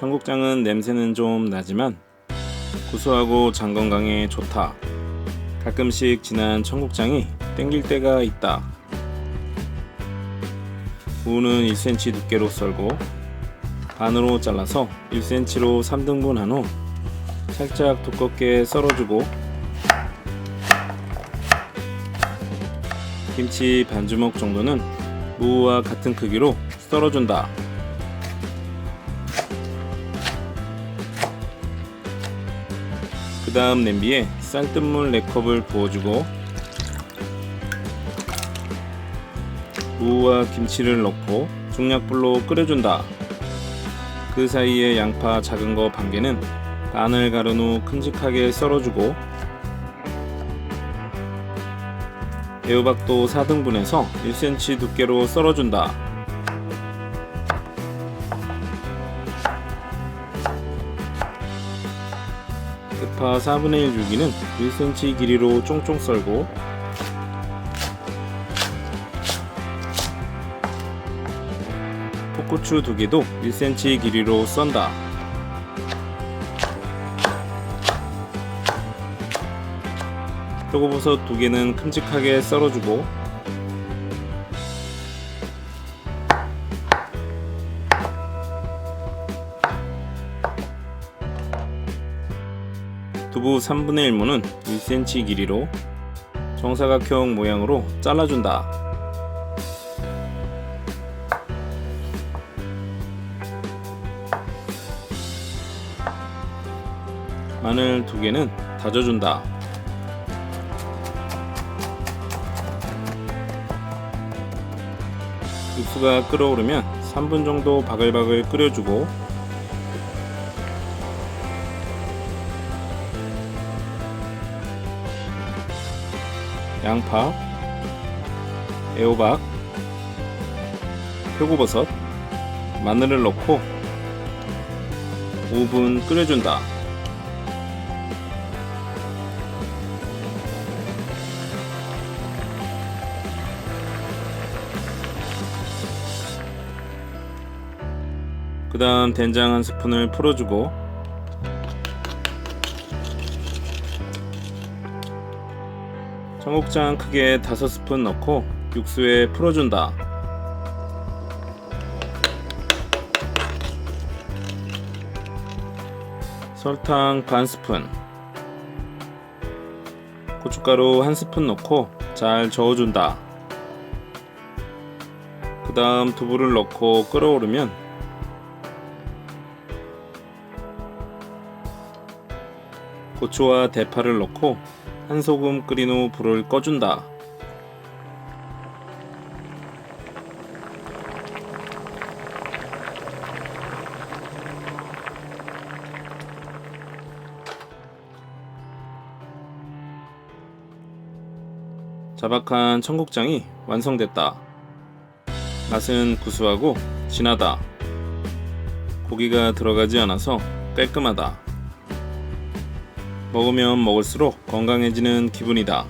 청국장은 냄새는 좀 나지만 구수하고 장 건강에 좋다. 가끔씩 진한 청국장이 땡길 때가 있다. 무는 1cm 두께로 썰고 반으로 잘라서 1cm로 3등분 한 후 살짝 두껍게 썰어주고 김치 반 주먹 정도는 무와 같은 크기로 썰어준다. 그 다음 냄비에 쌀뜨물 4컵을 부어주고 무와 김치를 넣고 중약불로 끓여준다. 그 사이에 양파 작은 거 반 개는 반을 가른 후 큼직하게 썰어주고 애호박도 4등분해서 1cm 두께로 썰어준다. 대파 4분의 1 줄기는 1cm 길이로 쫑쫑 썰고 풋고추 두 개도 1cm 길이로 썬다. 표고버섯 두 개는 큼직하게 썰어주고 두부 3분의 1무는 1cm 길이로 정사각형 모양으로 잘라준다. 마늘 두 개는 다져준다. 육수가 끓어오르면 3분 정도 바글바글 끓여주고 양파, 애호박, 표고버섯, 마늘을 넣고 5분 끓여준다. 그 다음 된장 한 스푼을 풀어주고 청국장 크게 5스푼 넣고 육수에 풀어준다. 설탕 반 스푼 고춧가루 한 스푼 넣고 잘 저어준다. 그 다음 두부를 넣고 끓어오르면 고추와 대파를 넣고 한 소금 끓인 후 불을 꺼준다. 자박한 청국장이 완성됐다. 맛은 구수하고 진하다. 고기가 들어가지 않아서 깔끔하다. 먹으면 먹을수록 건강해지는 기분이다.